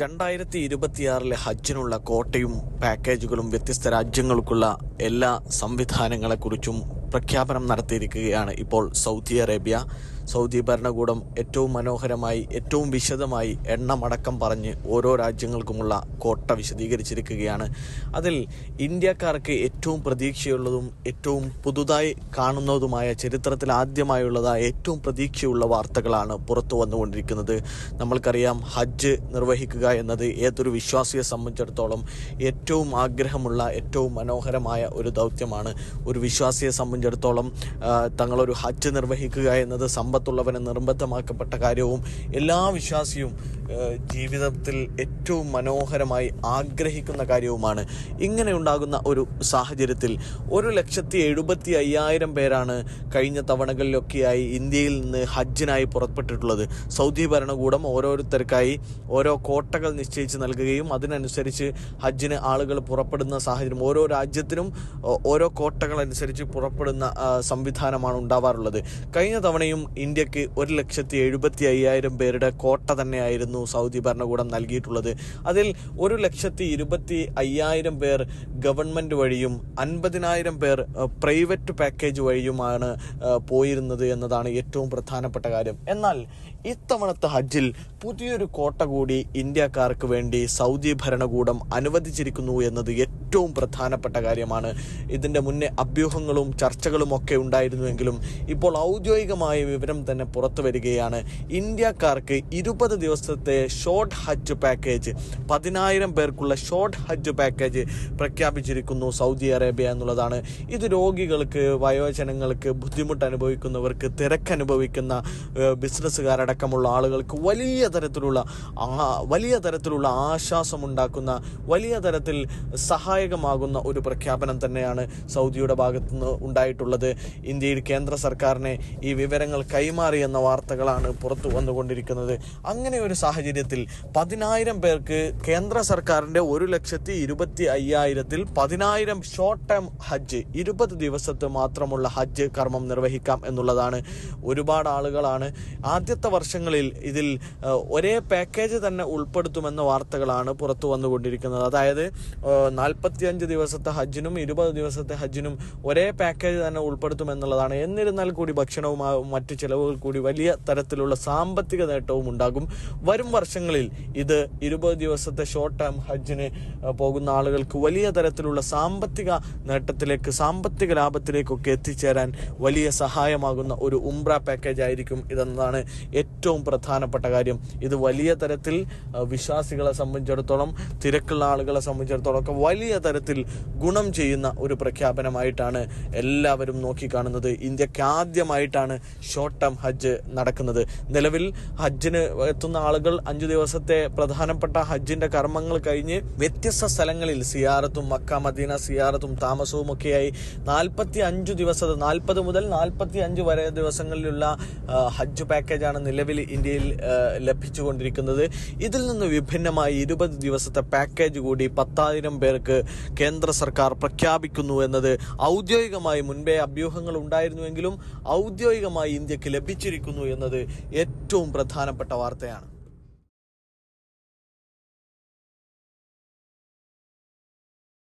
രണ്ടായിരത്തി ഇരുപത്തിയാറിലെ ഹജ്ജിനുള്ള കോട്ടയും പാക്കേജുകളും വ്യത്യസ്ത രാജ്യങ്ങൾക്കുള്ള എല്ലാ സംവിധാനങ്ങളെക്കുറിച്ചും പ്രഖ്യാപനം നടത്തിയിരിക്കുകയാണ് ഇപ്പോൾ സൗദി അറേബ്യ. സൗദി ഭരണകൂടം ഏറ്റവും മനോഹരമായി ഏറ്റവും വിശദമായി എണ്ണമടക്കം പറഞ്ഞ് ഓരോ രാജ്യങ്ങൾക്കുമുള്ള കോട്ട വിശദീകരിച്ചിരിക്കുകയാണ്. അതിൽ ഇന്ത്യക്കാർക്ക് ഏറ്റവും പ്രതീക്ഷയുള്ളതും ഏറ്റവും പുതുതായി കാണുന്നതുമായ ചരിത്രത്തിൽ ആദ്യമായുള്ളതായ ഏറ്റവും പ്രതീക്ഷയുള്ള വാർത്തകളാണ് പുറത്തു വന്നുകൊണ്ടിരിക്കുന്നത്. നമ്മൾക്കറിയാം ഹജ്ജ് നിർവഹിക്കുക എന്നത് ഏതൊരു വിശ്വാസിയെ സംബന്ധിച്ചിടത്തോളം ഏറ്റവും ആഗ്രഹമുള്ള ഏറ്റവും മനോഹരമായ ഒരു ദൗത്യമാണ്. ഒരു വിശ്വാസിയെ സംബന്ധിച്ചിടത്തോളം തങ്ങളൊരു ഹജ്ജ് നിർവഹിക്കുക എന്നത് സമ്പത്തുള്ളവന് നിർബന്ധമാക്കപ്പെട്ട കാര്യവും എല്ലാ വിശ്വാസിയും ജീവിതത്തിൽ ഏറ്റവും മനോഹരമായി ആഗ്രഹിക്കുന്ന കാര്യവുമാണ് ഇങ്ങനെ ഉണ്ടാകുന്ന ഒരു സാഹചര്യത്തിൽ ഒരു ലക്ഷത്തി എഴുപത്തി അയ്യായിരം പേരാണ് കഴിഞ്ഞ തവണകളിലൊക്കെയായി ഇന്ത്യയിൽ നിന്ന് ഹജ്ജിനായി പുറപ്പെട്ടിട്ടുള്ളത്. സൗദി ഭരണകൂടം ഓരോരുത്തർക്കായി ഓരോ കോട്ടകൾ നിശ്ചയിച്ച് നൽകുകയും അതിനനുസരിച്ച് ഹജ്ജിന് ആളുകൾ പുറപ്പെടുന്ന സാഹചര്യം ഓരോ രാജ്യത്തിനും ഓരോ കോട്ടകൾ അനുസരിച്ച് പുറപ്പെടുന്ന സംവിധാനമാണ് ഉണ്ടാവാറുള്ളത്. കഴിഞ്ഞ തവണയും ഇന്ത്യയ്ക്ക് ഒരു ലക്ഷത്തി എഴുപത്തി അയ്യായിരം പേരുടെ കോട്ട തന്നെയായിരുന്നു സൗദി ഭരണകൂടം നൽകിയിട്ടുള്ളത്. അതിൽ ഒരു ലക്ഷത്തി ഇരുപത്തി അയ്യായിരം പേർ ഗവൺമെന്റ് വഴിയും അൻപതിനായിരം പേർ പ്രൈവറ്റ് പാക്കേജ് വഴിയുമാണ് പോയിരുന്നത് എന്നതാണ് ഏറ്റവും പ്രധാനപ്പെട്ട കാര്യം. എന്നാൽ ഇത്തവണത്തെ ഹജ്ജിൽ പുതിയൊരു കോട്ട കൂടി ഇന്ത്യക്കാർക്ക് വേണ്ടി സൗദി ഭരണകൂടം അനുവദിച്ചിരിക്കുന്നു എന്നത് ഏറ്റവും പ്രധാനപ്പെട്ട കാര്യമാണ്. ഇതിന്റെ മുന്നേ അഭ്യൂഹങ്ങളും ചർച്ചകളും ഒക്കെ ഉണ്ടായിരുന്നുവെങ്കിലും ഇപ്പോൾ ഔദ്യോഗികമായ വിവരം തന്നെ പുറത്തു വരികയാണ്. ഇന്ത്യക്കാർക്ക് ഇരുപത് ദിവസത്തെ ഷോർട്ട് ഹജ്ജ് പാക്കേജ്. പതിനായിരം പേർക്കുള്ള ഷോർട്ട് ഹജ്ജ് പാക്കേജ് പ്രഖ്യാപിച്ചിരിക്കുന്നു സൗദി അറേബ്യ എന്നുള്ളതാണ്. ഇത് രോഗികൾക്ക് വയോജനങ്ങൾക്ക് ബുദ്ധിമുട്ട് അനുഭവിക്കുന്നവർക്ക് തിരക്കനുഭവിക്കുന്ന അനുഭവിക്കുന്ന ബിസിനസ്സുകാരടക്കമുള്ള ആളുകൾക്ക് വലിയ തരത്തിലുള്ള വലിയ തരത്തിലുള്ള ആശ്വാസമുണ്ടാക്കുന്ന വലിയ തരത്തിൽ സഹായകമാകുന്ന ഒരു പ്രഖ്യാപനം തന്നെയാണ് സൗദിയുടെ ഭാഗത്തു നിന്ന് ഉണ്ടായിട്ടുള്ളത്. ഇന്ത്യയിൽ കേന്ദ്ര സർക്കാരിനെ ഈ വിവരങ്ങൾ കൈമാറിയെന്ന വാർത്തകളാണ് പുറത്തു വന്നുകൊണ്ടിരിക്കുന്നത്. അങ്ങനെ ഒരു സാഹചര്യത്തിൽ പതിനായിരം പേർക്ക് കേന്ദ്ര സർക്കാരിന്റെ ഒരു ലക്ഷത്തി ഇരുപത്തി അയ്യായിരത്തിൽ പതിനായിരം ഷോർട്ട് ടേം ഹജ്ജ് ഇരുപത് ദിവസത്തെ മാത്രമുള്ള ഹജ്ജ് കർമ്മം നിർവഹിക്കാം എന്നുള്ളതാണ് ഒരുപാട് ആളുകളാണ്. ആദ്യത്തെ വർഷങ്ങളിൽ ഇതിൽ ഒരേ പാക്കേജ് തന്നെ ഉൾപ്പെടുത്തുമെന്ന വാർത്തകളാണ് പുറത്തു വന്നുകൊണ്ടിരിക്കുന്നത്. അതായത് നാൽപ്പത്തിയഞ്ച് ദിവസത്തെ ഹജ്ജിനും ഇരുപത് ദിവസത്തെ ഹജ്ജിനും ഒരേ പാക്കേജ് തന്നെ ഉൾപ്പെടുത്തുമെന്നുള്ളതാണ്. എന്നിരുന്നാൽ കൂടി ഭക്ഷണവും മറ്റു ചിലവുകൾ കൂടി വലിയ തരത്തിലുള്ള സാമ്പത്തിക നേട്ടവും ഉണ്ടാകും. വരും വർഷങ്ങളിൽ ഇത് ഇരുപത് ദിവസത്തെ ഷോർട്ട് ടേം ഹജ്ജിന് പോകുന്ന ആളുകൾക്ക് വലിയ തരത്തിലുള്ള സാമ്പത്തിക നേട്ടത്തിലേക്ക് സാമ്പത്തിക ലാഭത്തിലേക്കൊക്കെ എത്തിച്ചേരാൻ വലിയ സഹായമാകുന്ന ഒരു ഉംറ പാക്കേജ് ആയിരിക്കും ഇതെന്നതാണ് ഏറ്റവും പ്രധാനപ്പെട്ട കാര്യം. ഇത് വലിയ തരത്തിൽ വിശ്വാസികളെ സംബന്ധിച്ചിടത്തോളം തിരക്കുള്ള ആളുകളെ സംബന്ധിച്ചിടത്തോളം ഒക്കെ വലിയ തരത്തിൽ ഗുണം ചെയ്യുന്ന ഒരു പ്രഖ്യാപനമായിട്ടാണ് എല്ലാവരും നോക്കിക്കാണുന്നത്. ഇന്ത്യയ്ക്ക് ആദ്യമായിട്ടാണ് ഷോർട്ട് ടേം ഹജ്ജ് നടക്കുന്നത്. നിലവിൽ ഹജ്ജിന് എത്തുന്ന ആളുകൾ അഞ്ചു ദിവസത്തെ പ്രധാനപ്പെട്ട ഹജ്ജിന്റെ കർമ്മങ്ങൾ കഴിഞ്ഞ് വ്യത്യസ്ത സ്ഥലങ്ങളിൽ സിയാറത്തും മക്ക മദീന സിയാറത്തും താമസവും ഒക്കെയായി. നാൽപ്പത്തി അഞ്ചു ദിവസത്തെ നാൽപ്പത് മുതൽ നാൽപ്പത്തി അഞ്ച് വരെ ദിവസങ്ങളിലുള്ള ഹജ്ജ് പാക്കേജാണ് നിലവിൽ ഇന്ത്യയിൽ ലഭിച്ചുകൊണ്ടിരിക്കുന്നത്. ഇതിൽ നിന്ന് വിഭിന്നമായി ഇരുപത് ദിവസത്തെ പാക്കേജ് കൂടി പത്തായിരം പേർക്ക് കേന്ദ്ര സർക്കാർ പ്രഖ്യാപിക്കുന്നു എന്നത് ഔദ്യോഗികമായി മുൻപേ അഭ്യൂഹങ്ങൾ ഉണ്ടായിരുന്നുവെങ്കിലും ഔദ്യോഗികമായി ഇന്ത്യയ്ക്ക് ലഭിച്ചിരിക്കുന്നു എന്നത് ഏറ്റവും പ്രധാനപ്പെട്ട വാർത്തയാണ്.